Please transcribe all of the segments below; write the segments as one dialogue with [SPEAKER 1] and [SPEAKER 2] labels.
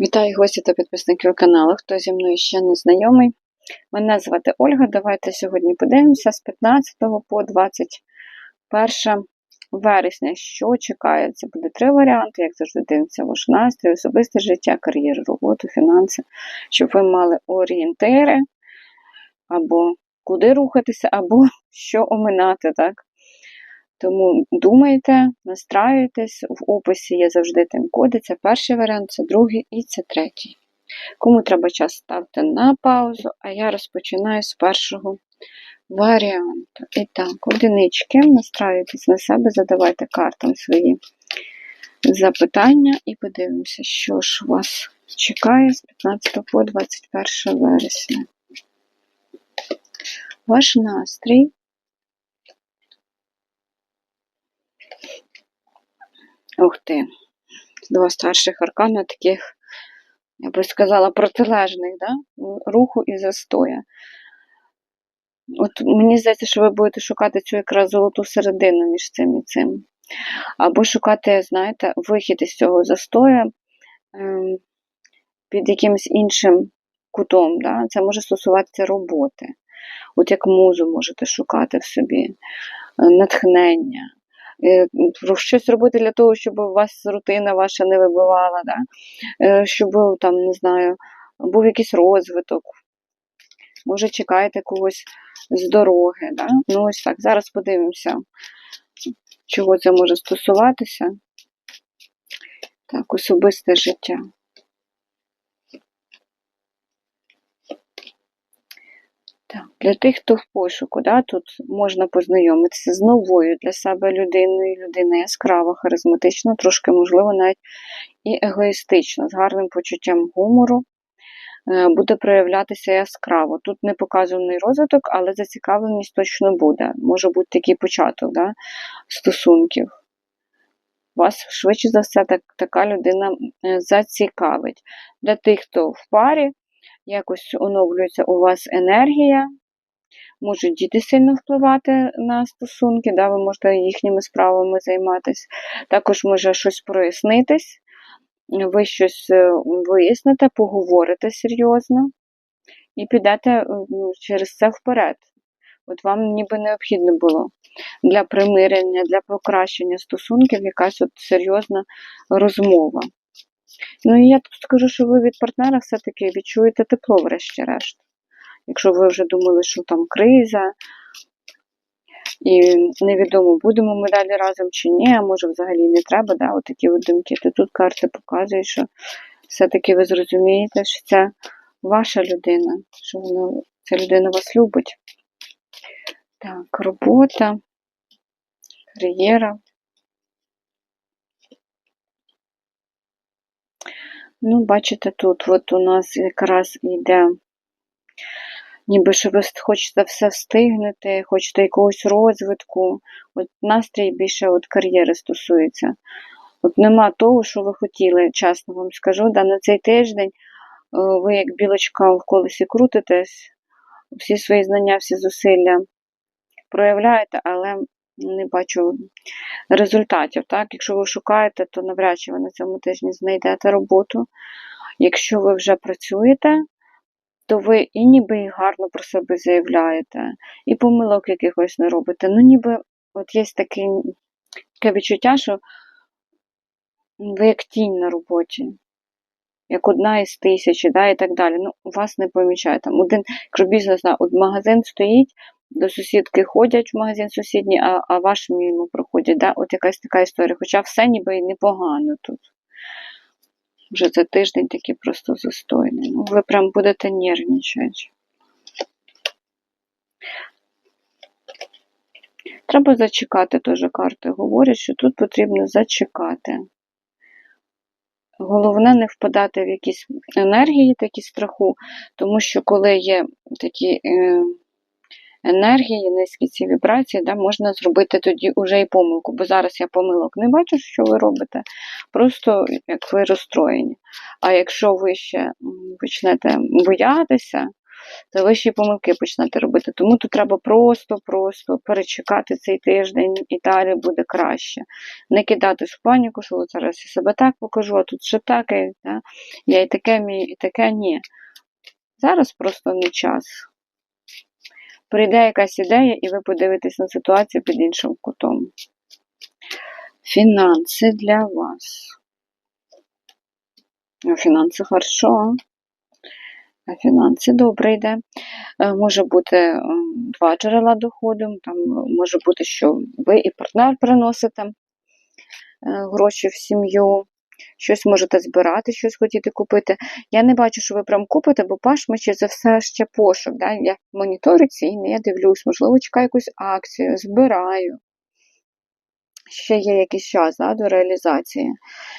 [SPEAKER 1] Вітаю гості та підписників каналу. Хто зі мною ще не знайомий. Мене звати Ольга. Давайте сьогодні подивимося з 15 по 21 вересня. Що чекає? Це буде три варіанти, як завжди дивимося ваш настрій, особисте життя, кар'єру, роботу, фінанси, щоб ви мали орієнтири, або куди рухатися, або що оминати. так? Тому думайте, настраюйтесь, в описі є завжди тайм-коди. Це перший варіант, це другий і це третій. Кому треба час ставте на паузу, а я розпочинаю з першого варіанту. І так, одинички, настраюйтесь на себе, задавайте картам свої запитання і подивимося, що ж вас чекає з 15 по 21 вересня. Ваш настрій. Ух ти, два старших аркана таких, я би сказала, протилежних, да? руху і застоя. От Мені здається, що ви будете шукати цю якраз золоту середину між цим і цим. Або шукати, знаєте, вихід із цього застоя ем, під якимось іншим кутом. Да? Це може стосуватися роботи. От як музу можете шукати в собі, е, натхнення. Е, щось робити для того, щоб у вас рутина ваша не вибивала, да? Е, щоб там, не знаю, був якийсь розвиток. Може, чекаєте когось з дороги. Да? Ну, ось так. Зараз подивимося, чого це може стосуватися. Так, особисте життя. Так, Для тих, хто в пошуку, да, тут можна познайомитися з новою для себе людиною. Людина яскрава, харизматична, трошки, можливо, навіть і егоїстична, з гарним почуттям гумору. Е, буде проявлятися яскраво. Тут не показаний розвиток, але зацікавленість точно буде. Може бути такий початок да, стосунків. Вас швидше за все так, така людина е, зацікавить. Для тих, хто в парі, якось оновлюється у вас енергія, можуть діти сильно впливати на стосунки, да, ви можете їхніми справами займатися. Також може щось прояснитись, ви щось е, виясните, поговорите серйозно і підете е, ну, через це вперед. От вам ніби необхідно було для примирення, для покращення стосунків якась от серйозна розмова. Ну і я тут скажу, що ви від партнера все-таки відчуєте тепло, врешті-решт. Якщо ви вже думали, що там криза, і невідомо, будемо ми далі разом чи ні, а може взагалі не треба, да, от такі от думки, то тут карти показують, що все-таки ви зрозумієте, що це ваша людина, що вона, ця людина вас любить. Так, робота, кар'єра. Ну, бачите, тут от у нас якраз йде, ніби що ви хочете все встигнути, хочете якогось розвитку. От Настрій більше от кар'єри стосується. От нема того, що ви хотіли, чесно вам скажу. Да, На цей тиждень е, ви, як білочка в колесі крутитесь, всі свої знання, всі зусилля проявляєте, але не бачу результатів. Так? Якщо ви шукаєте, то навряд чи ви на цьому тижні знайдете роботу. Якщо ви вже працюєте, то ви і ніби гарно про себе заявляєте, і помилок якихось не робите. Ну, ніби от є таке, таке відчуття, що ви як тінь на роботі. Як одна із тисячі, да, і так далі. Ну, вас не помічає. Там один, якщо бізнес, от магазин стоїть, до сусідки ходять в магазин сусідній, а а ваш мимо проходять. Да? От якась така історія. Хоча все ніби і непогано тут. Вже за тиждень такий просто застойний. Ну, ви прям будете нервничати. Треба зачекати, теж карти говорять, що тут потрібно зачекати. Головне не впадати в якісь енергії, такі страху, тому що коли є такі. Е енергії, низькі ці вібрації, да, можна зробити тоді уже і помилку. Бо зараз я помилок не бачу, що ви робите, просто як ви розстроєні. А якщо ви ще почнете боятися, то ви ще й помилки почнете робити. Тому тут треба просто-просто перечекати цей тиждень, і далі буде краще. Не кидатись в паніку, що зараз я себе так покажу, а тут ще таке, да? я і таке вмію, і таке ні. Зараз просто не час. Прийде якась ідея, і ви подивитесь на ситуацію під іншим кутом. Фінанси для вас. Ну, фінанси хорошо. А фінанси добре йде. Е, Може бути два джерела доходу, там може бути, що ви і партнер приносите е, гроші в сім'ю, щось можете збирати, щось хотіти купити. Я не бачу, що ви прям купите, бо пашмачі за все ще пошук. Да? Я моніторю ціни, я дивлюсь, можливо, чекаю якусь акцію, збираю. Ще є якийсь час да, до реалізації.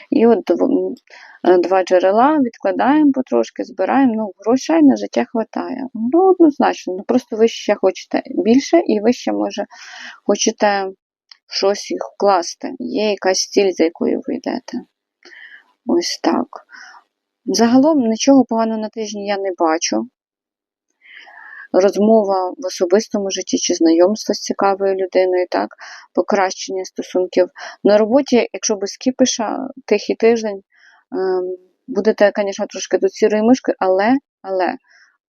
[SPEAKER 1] І от е, два джерела відкладаємо потрошки, збираємо. Ну, грошей на життя вистачає. Ну, однозначно. Ну, просто ви ще хочете більше, і ви ще, може, хочете щось їх вкласти. Є якась ціль, за якою ви йдете. Ось так. Загалом нічого поганого на тижні я не бачу. Розмова в особистому житті чи знайомство з цікавою людиною, так, покращення стосунків. На роботі, якщо без кіпиша, тихий тиждень, ем, будете, звісно, трошки тут сірою мишкою, але, але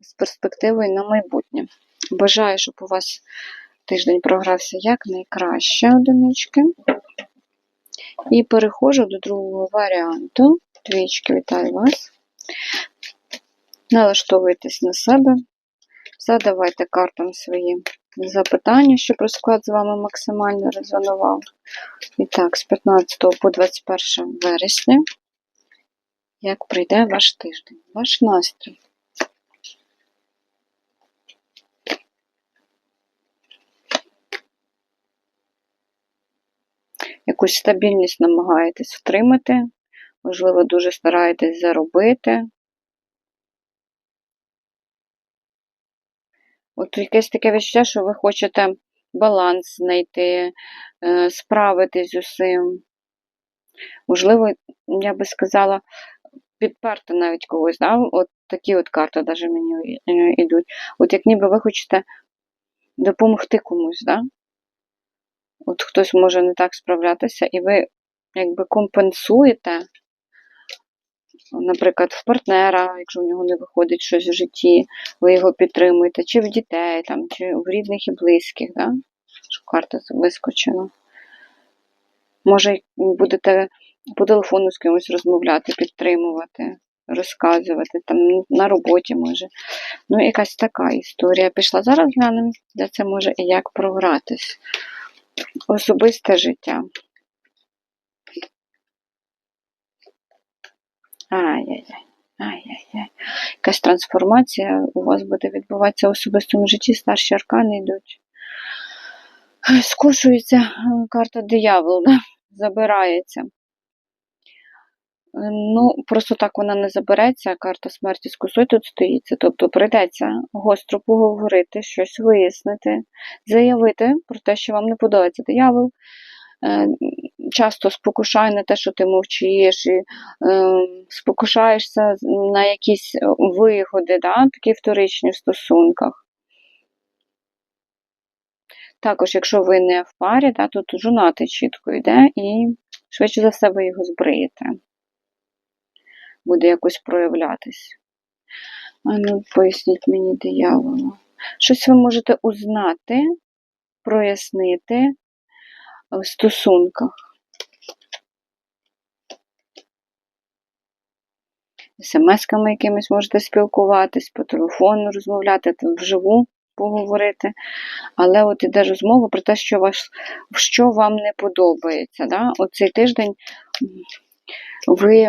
[SPEAKER 1] з перспективою на майбутнє. Бажаю, щоб у вас тиждень програвся якнайкраще одинички. І переходжу до другого варіанту. Двічки, вітаю вас. Налаштовуйтесь на себе. Задавайте картам свої запитання, щоб розклад з вами максимально резонував. І так, з 15 по 21 вересня, як прийде ваш тиждень, ваш настрій. Якусь стабільність намагаєтесь втримати, можливо, дуже стараєтесь заробити. От якесь таке відчуття, що ви хочете баланс знайти, е, справитись з усім. Можливо, я би сказала, підперти навіть когось. Да? От такі от карти навіть мені е, йдуть. От як ніби ви хочете допомогти комусь, да? От хтось може не так справлятися, і ви якби компенсуєте, наприклад, в партнера, якщо в нього не виходить щось в житті, ви його підтримуєте, чи в дітей, там, чи в рідних і близьких, да? що карта вискочила. Може, будете по телефону з кимось розмовляти, підтримувати, розказувати, там на роботі може. Ну, якась така історія пішла. Зараз глянемо, де це може і як програтись. Особисте життя. Ай-яй-яй. Ай-яй-яй. Якась трансформація у вас буде відбуватися в особистому житті, старші аркани йдуть. Скошується е, карта диявола, забирається. Е, Ну, просто так вона не забереться, карта смерті з косою тут стоїться. Тобто прийдеться гостро поговорити, щось вияснити, заявити про те, що вам не подобається диявол. Е, Часто спокушає на те, що ти мовчиш, і е, спокушаєшся на якісь вигоди, да, такі вторичні в стосунках. Також, якщо ви не в парі, да, то тут жонатий чітко йде і швидше за все ви його збриєте. Буде якось проявлятись. А ну, поясніть мені диявола. Щось ви можете узнати, прояснити в стосунках. СМС-ками якимись можете спілкуватись, по телефону розмовляти, вживу поговорити. Але от іде розмова про те, що, вас, що вам не подобається. Да? Оцей тиждень ви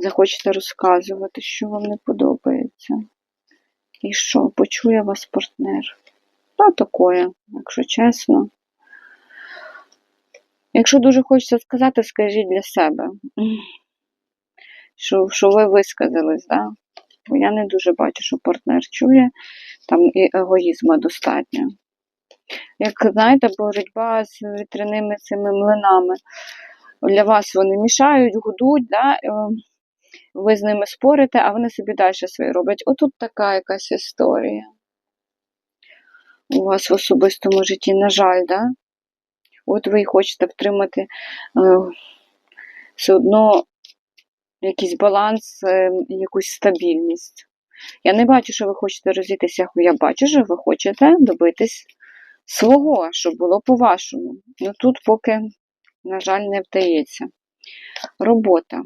[SPEAKER 1] захочете розказувати, що вам не подобається. І що, почує вас партнер. Та такое, якщо чесно. Якщо дуже хочеться сказати, скажіть для себе, що, що ви висказались, да? бо я не дуже бачу, що партнер чує, там і егоїзма достатньо. Як знаєте, боротьба з вітряними цими млинами. Для вас вони мішають, гудуть, да? Ви з ними спорите, а вони собі далі своє роблять. Отут така якась історія. У вас в особистому житті, на жаль, да? От ви хочете втримати е, все одно якийсь баланс, е, якусь стабільність. Я не бачу, що ви хочете розійтися, я бачу, що ви хочете добитись свого, щоб було по-вашому. Ну тут поки, на жаль, не вдається. Робота.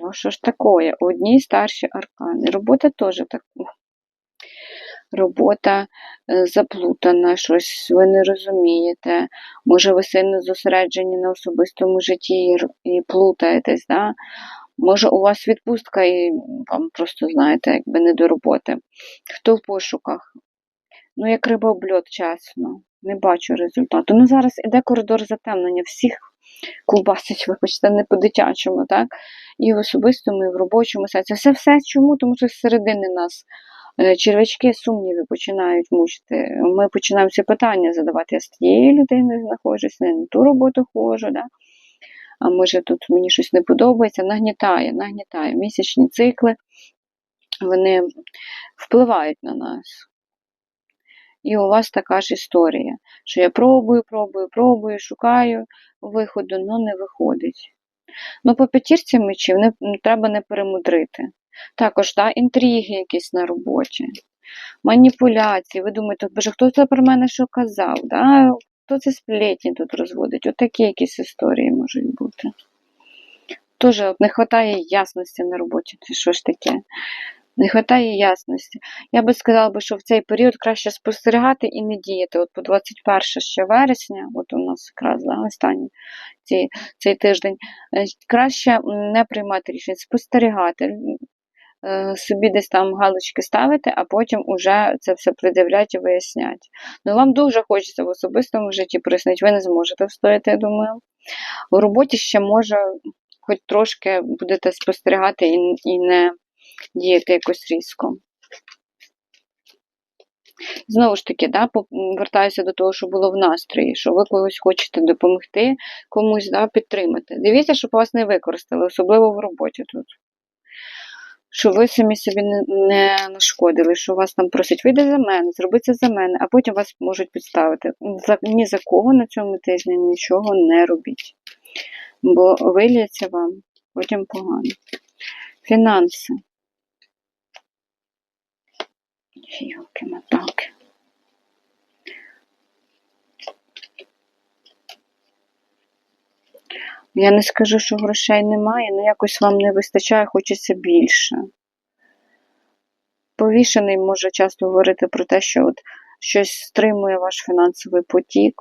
[SPEAKER 1] То що ж таке? Одні старші аркани. Робота теж так. Робота е, заплутана, щось ви не розумієте. Може, ви сильно зосереджені на особистому житті і плутаєтесь, да? Може, у вас відпустка і вам просто, знаєте, якби не до роботи. Хто в пошуках? Ну, як риба об льот, чесно. Не бачу результату. Ну, зараз іде коридор затемнення. Всіх ковбасить, вибачте, не по-дитячому, так? І в особистому, і в робочому сенсі. Все все чому? Тому що з середини нас е, червячки сумніви починають мучити. Ми починаємо ці питання задавати. Я з тією людиною знаходжусь, не на ту роботу ходжу, да? а може тут мені щось не подобається. Нагнітає, нагнітає. Місячні цикли, вони впливають на нас. І у вас така ж історія, що я пробую, пробую, пробую, шукаю виходу, але не виходить. Ну, по п'ятірці мечів не, треба не перемудрити. Також да, інтриги якісь на роботі, маніпуляції. Ви думаєте, боже, хто це про мене що казав? Да? Хто це сплетні тут розводить? Отакі якісь історії можуть бути. От не вистачає ясності на роботі. Це що ж таке? Не вистачає ясності. Я би сказала, що в цей період краще спостерігати і не діяти. От по 21 ще вересня, от у нас якраз да, останній цей, цей тиждень, е, краще не приймати рішень, спостерігати, е, собі десь там галочки ставити, а потім уже це все придивлять і вияснять. Ну, вам дуже хочеться в особистому житті прояснити, ви не зможете встояти, я думаю. У роботі ще може, хоч трошки будете спостерігати і, і не діяти якось різко. Знову ж таки, да, по- м, вертаюся до того, що було в настрої, що ви когось хочете допомогти, комусь да, підтримати. Дивіться, щоб вас не використали, особливо в роботі тут. Що ви самі собі не, нашкодили, що вас там просять, вийди за мене, зроби це за мене, а потім вас можуть підставити. За, ні за кого на цьому тижні нічого не робіть. Бо виліється вам потім погано. Фінанси. Йолки-маталки. Я не скажу, що грошей немає, але якось вам не вистачає, хочеться більше. Повішений може часто говорити про те, що от щось стримує ваш фінансовий потік,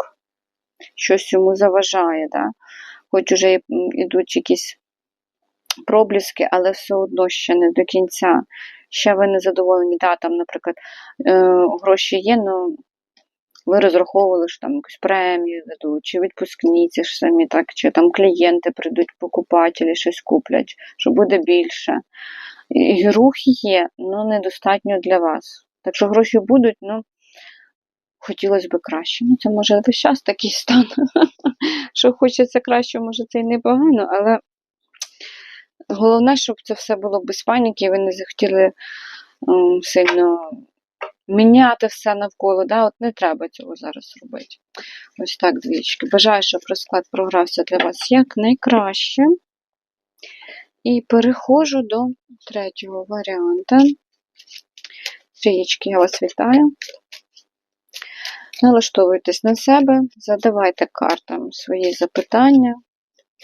[SPEAKER 1] щось йому заважає, да? хоч уже м, ідуть якісь пробліски, але все одно ще не до кінця. Ще ви не задоволені. Да, там, наприклад, е, гроші є, але ви розраховували, що там якусь премію дадуть, чи відпускні ці ж самі, так, чи там клієнти прийдуть, покупателі щось куплять, що буде більше. І рух є, але недостатньо для вас. Так що гроші будуть, ну хотілося б краще. Ну, це може весь час такий стан. Що хочеться краще, може це і непогано, але головне, щоб це все було без паніки, і ви не захотіли ем, сильно міняти все навколо. Да? От не треба цього зараз робити. Ось так, двічки. Бажаю, щоб розклад програвся для вас як найкраще. І переходжу до третього варіанта. Трієчки, я вас вітаю. Налаштовуйтесь на себе, задавайте картам свої запитання,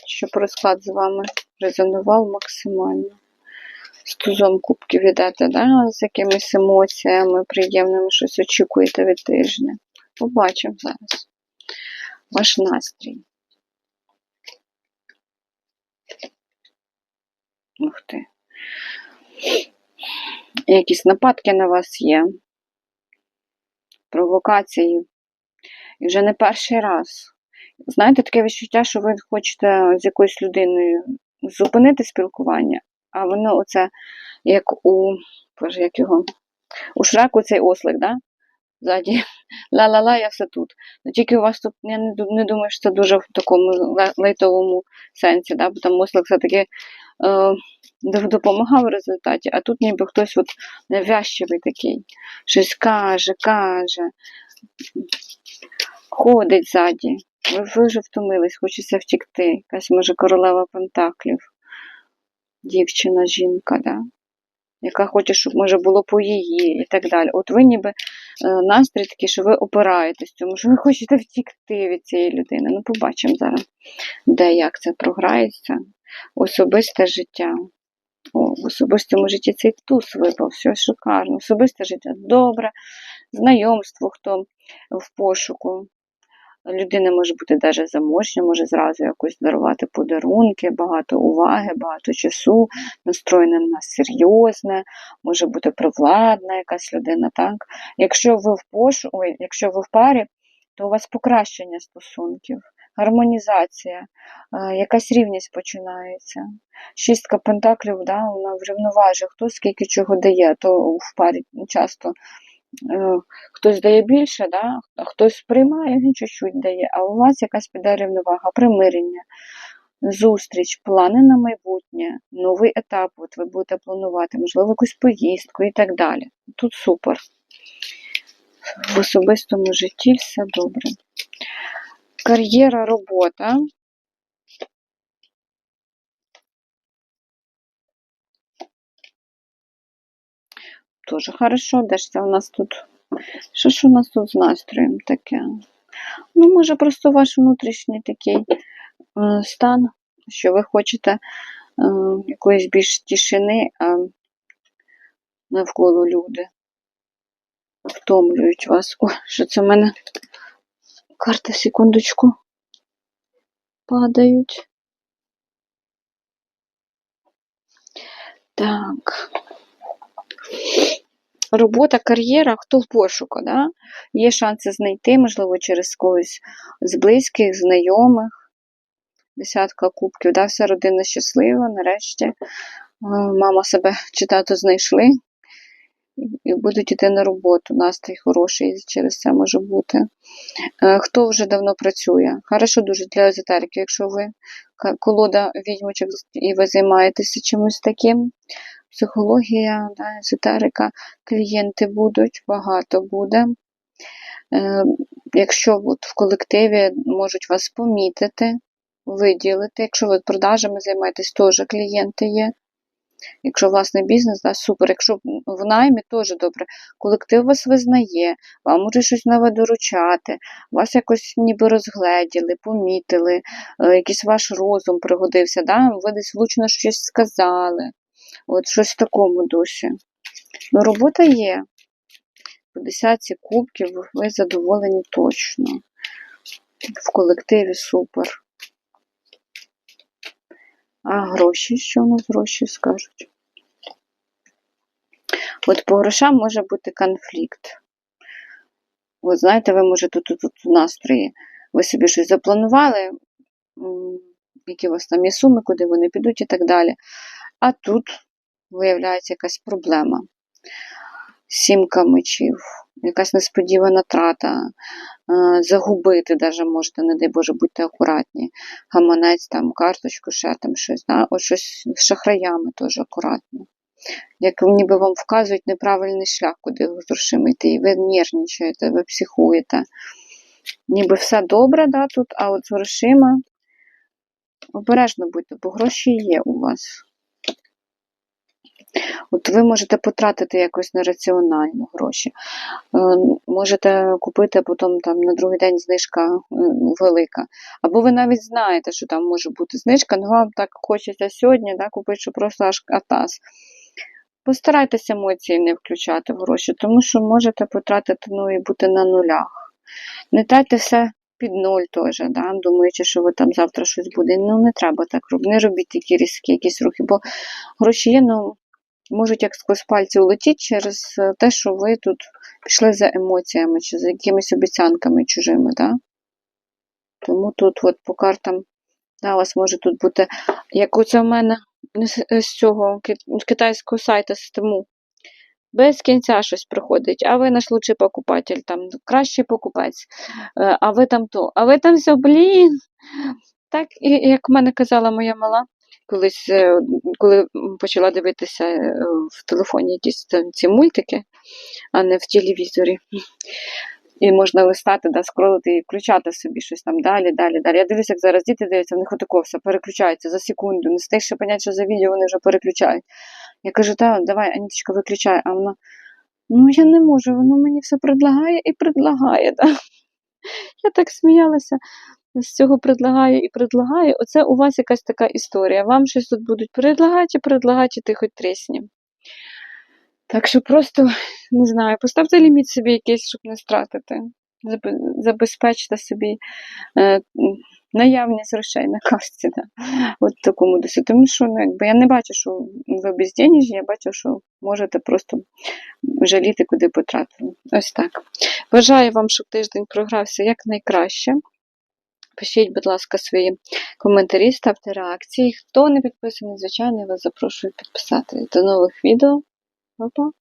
[SPEAKER 1] щоб розклад з вами резонував максимально. З кубків йдете, да? з якимись емоціями приємними, щось очікуєте від тижня. Побачимо зараз. Ваш настрій. Ух ти. Якісь нападки на вас є. Провокації. І вже не перший раз. Знаєте, таке відчуття, що ви хочете з якоюсь людиною зупинити спілкування, а воно оце як у. Боже, як його. У Шреку цей ослик, да? Ззаді ла-ла-ла, я все тут. Ну, тільки у вас тут, я не, думаю, що це дуже в такому ле- лайтовому сенсі, да? бо там мозок все-таки е, допомагав в результаті, а тут ніби хтось от навязчивий такий, щось каже, каже, ходить ззаді. Ви, вже втомились, хочеться втікти. Якась, може, королева Пентаклів, дівчина, жінка, да? яка хоче, щоб може було по її і так далі. От ви ніби е, настрій такий, що ви опираєтесь цьому, що ви хочете втікти від цієї людини. Ну, побачимо зараз, де як це програється. Особисте життя. О, в особистому житті цей туз випав, все шикарно. Особисте життя добре, знайомство, хто в пошуку. Людина може бути навіть заможня, може зразу якось дарувати подарунки, багато уваги, багато часу, настроєна на серйозне, може бути провладна якась людина, так? Якщо ви в пошу... Ой, якщо ви в парі, то у вас покращення стосунків, гармонізація, е, якась рівність починається. Шістка пентаклів, да, вона врівноважує, хто скільки чого дає, то в парі часто хтось дає більше, да, хтось приймає, він чуть-чуть дає, а у вас якась піде рівновага, примирення, зустріч, плани на майбутнє, новий етап, от ви будете планувати, можливо, якусь поїздку і так далі. Тут супер. В особистому житті все добре. Кар'єра, робота. Тоже хорошо. Де ж це у нас тут? Що ж у нас тут з настроєм таке? Ну, може, просто ваш внутрішній такий е, стан, що ви хочете е, якоїсь більш тишини, а навколо люди втомлюють вас. О, що це в мене? Карти, секундочку. Падають. Так. Робота, кар'єра, хто в пошуку, да? Є шанси знайти, можливо, через когось з близьких, знайомих. Десятка кубків, да? вся родина щаслива, нарешті. Е, Мама себе чи тато знайшли і- будуть йти на роботу. Настрій хороший через це може бути. Е, Хто вже давно працює? Хорошо дуже для езотерики, якщо ви колода відьмочок і ви займаєтеся чимось таким. Психологія, да, езотерика, клієнти будуть, багато буде. Е, Якщо от в колективі можуть вас помітити, виділити. Якщо ви продажами займаєтесь, теж клієнти є. Якщо власний бізнес, да, супер. Якщо в наймі, теж добре. Колектив вас визнає, вам може щось нове доручати, вас якось ніби розгледіли, помітили, е, якийсь ваш розум пригодився, да? ви десь влучно щось сказали. От щось в такому дусі. Ну, робота є. По десятці кубків ви задоволені точно. В колективі супер. А гроші, що у нас гроші скажуть? От по грошам може бути конфлікт. От знаєте, ви можете тут, тут в настрої, ви собі щось запланували, які у вас там є суми, куди вони підуть і так далі. А тут виявляється якась проблема. Сімка мечів, якась несподівана трата, е, загубити даже можете, не дай Боже, будьте акуратні. Гаманець, там, карточку, ще там щось. Да? От щось з шахраями теж акуратно. Як ніби вам вказують неправильний шлях, куди ви з грошима йти, і ви нервничаєте, ви психуєте. Ніби все добре, да, тут, а от з грошима обережно будьте, бо гроші є у вас. От ви можете потратити якось нераціонально гроші. Е, Можете купити, а потім там на другий день знижка е, велика. Або ви навіть знаєте, що там може бути знижка, але вам так хочеться сьогодні да, купити, що просто аж атас. Постарайтеся емоції не включати в гроші, тому що можете потратити ну, і бути на нулях. Не тратьте все під нуль теж, да, думаючи, що ви там завтра щось буде. Ну, не треба так робити. Не робіть такі різкі якісь рухи, бо гроші є, ну, можуть як сквозь пальці улетіти через е, те, що ви тут пішли за емоціями чи за якимись обіцянками чужими. Да? Тому тут от по картам да, у вас може тут бути, як оце в мене з, цього з китайського сайту систему. без кінця щось проходить, а ви наш лучший покупатель, там кращий покупець, е, а ви там то, а ви там все, блін. Так, і як в мене казала моя мала, колись, е, коли почала дивитися е, в телефоні якісь там ці мультики, а не в телевізорі. І можна листати, да, скролити і включати собі щось там далі, далі, далі. Я дивлюся, як зараз діти дивляться, в них отако все переключається за секунду. Не встиг ще понять, що за відео вони вже переключають. Я кажу, так, давай, Аніточка, виключай. А вона, ну я не можу, воно мені все предлагає і предлагає. Да? Я так сміялася з цього предлагає і предлагає. Оце у вас якась така історія. Вам щось тут будуть предлагати предлагати, ти хоч трісні. Так що просто, не знаю, поставте ліміт собі якийсь, щоб не стратити. Забезпечте собі е, наявність грошей на картці. Да. От такому досі. Тому що ну, якби, я не бачу, що ви безденежні, я бачу, що можете просто жаліти, куди потратили. Ось так. Бажаю вам, щоб тиждень програвся якнайкраще. Пишіть, будь ласка, свої коментарі, ставте реакції. Хто не підписаний, звичайно, я вас запрошую підписати. До нових відео. Па-па!